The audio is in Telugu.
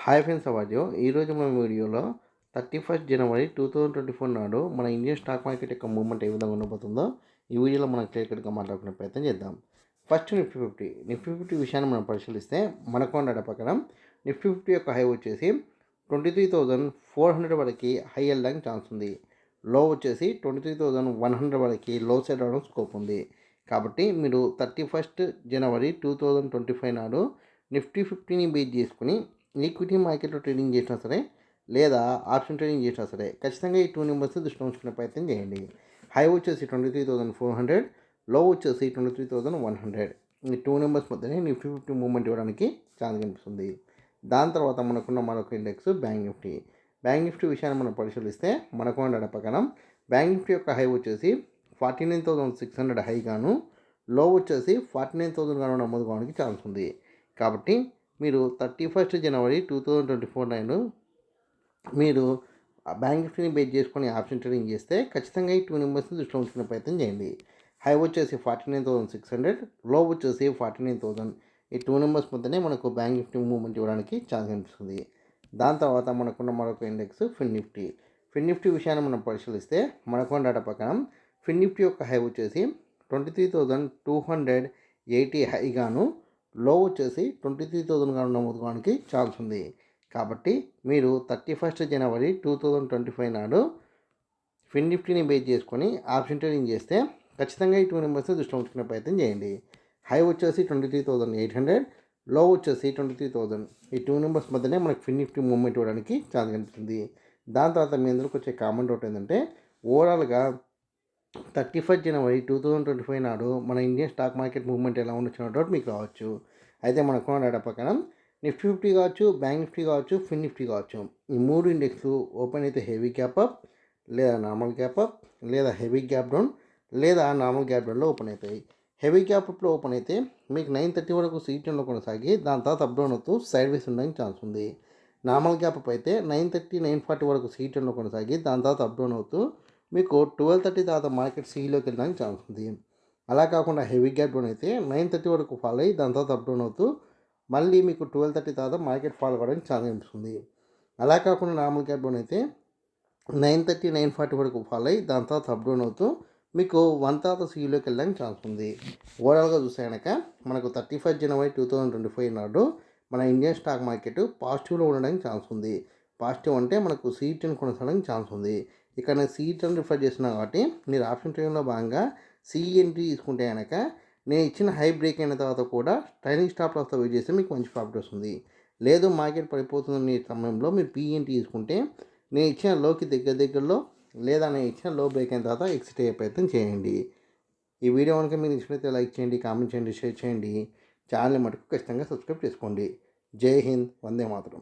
హాయ్ ఫ్రెండ్స్ అవార్డు ఈరోజు మన వీడియోలో thirty first January two thousand twenty four నాడు మన ఇండియన్ స్టాక్ మార్కెట్ యొక్క మూవ్మెంట్ ఏ విధంగా ఉండబోతుందో ఈ వీడియోలో మనం క్లియర్ కట్గా మాట్లాడుకునే ప్రయత్నం చేద్దాం. First Nifty Fifty. Nifty Fifty విషయాన్ని మనం పరిశీలిస్తే మనకు డేటా ప్రకారం నిఫ్టీ ఫిఫ్టీ యొక్క హై వచ్చేసి twenty three thousand four hundred వరకు హై వెళ్ళడానికి ఛాన్స్ ఉంది. లో వచ్చేసి twenty three thousand one hundred వరకు లో సైడ్ అవడం స్కోప్ ఉంది. కాబట్టి మీరు thirty first January two thousand twenty five నాడు నిఫ్టీ ఫిఫ్టీని బీట్ చేసుకుని ఈక్విటీ మార్కెట్లో ట్రేడింగ్ చేసినా సరే లేదా ఆప్షన్ ట్రేడింగ్ చేసినా సరే ఖచ్చితంగా ఈ టూ నెంబర్స్ దృష్టిలో ఉంచుకునే ప్రయత్నం చేయండి. హై వచ్చేసి ట్వంటీ త్రీ థౌసండ్ ఫోర్ హండ్రెడ్లో వచ్చేసి twenty three thousand one hundred. ఈ టూ నెంబర్స్ మధ్యనే నిఫ్టీ ఫిఫ్టీ మూవ్మెంట్ ఇవ్వడానికి ఛాన్స్ కనిపిస్తుంది. దాని తర్వాత మనకున్న మరొక index Bank Nifty. Bank Nifty విషయాన్ని మనం పరిశీలిస్తే మనకు ఉండడం ప్రకారం బ్యాంక్ నిఫ్టీ యొక్క హై వచ్చేసి forty nine thousand six hundred high గాను లో వచ్చేసి ఫార్టీ నైన్ థౌసండ్ గాను నమోదు కావడానికి ఛాన్స్ ఉంది. కాబట్టి మీరు thirty first January two thousand twenty four nine మీరు బ్యాంక్ నిఫ్టీని బేస్ చేసుకొని ఆప్షన్ ట్రేడింగ్ చేస్తే ఖచ్చితంగా ఈ టూ నెంబర్స్ని దృష్టిలో ఉంచుకునే ప్రయత్నం చేయండి. హై వచ్చేసి ఫార్టీ నైన్ థౌసండ్ సిక్స్ హండ్రెడ్లో వచ్చేసి ఫార్టీ నైన్ థౌసండ్. ఈ టూ నెంబర్స్ మధ్యనే మనకు బ్యాంక్ నిఫ్టీ మూవ్మెంట్ ఇవ్వడానికి ఛాన్స్ కనిపిస్తుంది. దాని తర్వాత మనకున్న మరొక index Fin Nifty Fin Nifty విషయాన్ని మనం పరిశీలిస్తే మనకున్న డేటా ప్రకారం ఫిన్ నిఫ్టీ యొక్క హై వచ్చేసి twenty three thousand two hundred eighty హైగాను low వచ్చేసి ట్వంటీ త్రీ థౌజండ్ కానీ నమోదుకోవడానికి ఛాన్స్ ఉంది. కాబట్టి మీరు thirty first January two thousand twenty five నాడు ఫిన్ నిఫ్టీని బేస్ చేసుకొని ఆప్షన్ ట్రేడింగ్ చేస్తే ఖచ్చితంగా ఈ టూ నెంబర్స్ దృష్టి ఉంచుకునే ప్రయత్నం చేయండి. హై వచ్చేసి ట్వంటీ త్రీ థౌజండ్ ఎయిట్ హండ్రెడ్లో వచ్చేసి ట్వంటీ త్రీ థౌజండ్ ఈ టూ నెంబర్స్ మధ్యనే మనకు ఫిన్ నిఫ్టీ మూవ్మెంట్ ఇవ్వడానికి ఛాన్స్ కనిపిస్తుంది. దాని తర్వాత మీ అందరికి వచ్చే కామెంట్ ఒకటి ఏంటంటే ఓవరాల్గా thirty first January two thousand twenty five నాడు మన ఇండియన్ స్టాక్ మార్కెట్ మూవ్మెంట్ ఎలా ఉండొచ్చు డౌట్ మీకు రావచ్చు. అయితే మనకు డేటా ప్రకారం నిఫ్టీ ఫిఫ్టీ కావచ్చు బ్యాంక్ నిఫ్టీ కావచ్చు ఫిన్ నిఫ్టీ కావచ్చు. ఈ మూడు ఇండెక్స్ ఓపెన్ అయితే హెవీ గ్యాప్ అప్ లేదా నార్మల్ గ్యాప్ అప్ లేదా హెవీ గ్యాప్ డౌన్ లేదా నార్మల్ గ్యాప్ డౌన్లో ఓపెన్ అవుతాయి. హెవీ గ్యాప్ అప్లో ఓపెన్ అయితే మీకు నైన్ థర్టీ వరకు సీట్లో కొనసాగి దాని తర్వాత అప్ డౌన్ అవుతూ సైడ్ వేస్ ఉండడానికి ఛాన్స్ ఉంది. నార్మల్ గ్యాప్ అప్ అయితే నైన్ థర్టీ నైన్ ఫార్టీ వరకు సీట్లో కొనసాగి దాని తర్వాత అప్ డౌన్ అవుతూ మీకు ట్వెల్వ్ థర్టీ తర్వాత మార్కెట్ సీలోకి వెళ్ళడానికి ఛాన్స్ ఉంది. అలా కాకుండా హెవీ గ్యాప్ డౌన్ అయితే నైన్ థర్టీ వరకు ఫాల్ అయ్యి దాని తర్వాత అప్ డౌన్ అవుతూ మళ్ళీ మీకు ట్వెల్వ్ థర్టీ తర్వాత మార్కెట్ ఫాల్ అవ్వడానికి ఛాన్స్ కనిపిస్తుంది అలా కాకుండా నార్మల్ గ్యాప్ డౌన్ అయితే నైన్ థర్టీ నైన్ ఫార్టీ వరకు ఫాల్ అయ్యి దాని తర్వాత అప్ డౌన్ అవుతూ మీకు వన్ తర్వాత సీలోకి వెళ్ళడానికి ఛాన్స్ ఉంది. ఓవరాల్గా చూస్తే కనుక మనకు thirty five January two thousand twenty five నాడు మన ఇండియన్ స్టాక్ మార్కెట్ పాజిటివ్లో ఉండడానికి ఛాన్స్ ఉంది. పాజిటివ్ అంటే మనకు సీట్ని కొనసాగడానికి ఛాన్స్ ఉంది. ఇక్కడ నేను సీట్ని రిఫర్ చేస్తున్నాను కాబట్టి మీరు ఆప్షన్ ట్రైన్లో భాగంగా సిఎన్టీ తీసుకుంటే కనుక నేను ఇచ్చిన హై బ్రేక్ అయిన తర్వాత కూడా ట్రైనింగ్ స్టాప్ లాస్తో వెయిట్ చేస్తే మీకు మంచి ప్రాఫిట్ వస్తుంది. లేదు మార్కెట్ పడిపోతుంది సమయంలో మీరు పిఎన్టీ తీసుకుంటే నేను ఇచ్చిన లోకి దగ్గర దగ్గరలో లేదా నేను ఇచ్చిన లో బ్రేక్ అయిన తర్వాత ఎక్సిట్ అయ్యే ప్రయత్నం చేయండి. ఈ వీడియో కనుక మీరు ఇచ్చినట్లయితే లైక్ చేయండి కామెంట్ చేయండి షేర్ చేయండి. ఛానల్ మటుకు ఖచ్చితంగా సబ్స్క్రైబ్ చేసుకోండి. జై హింద్ వందే మాత్రం.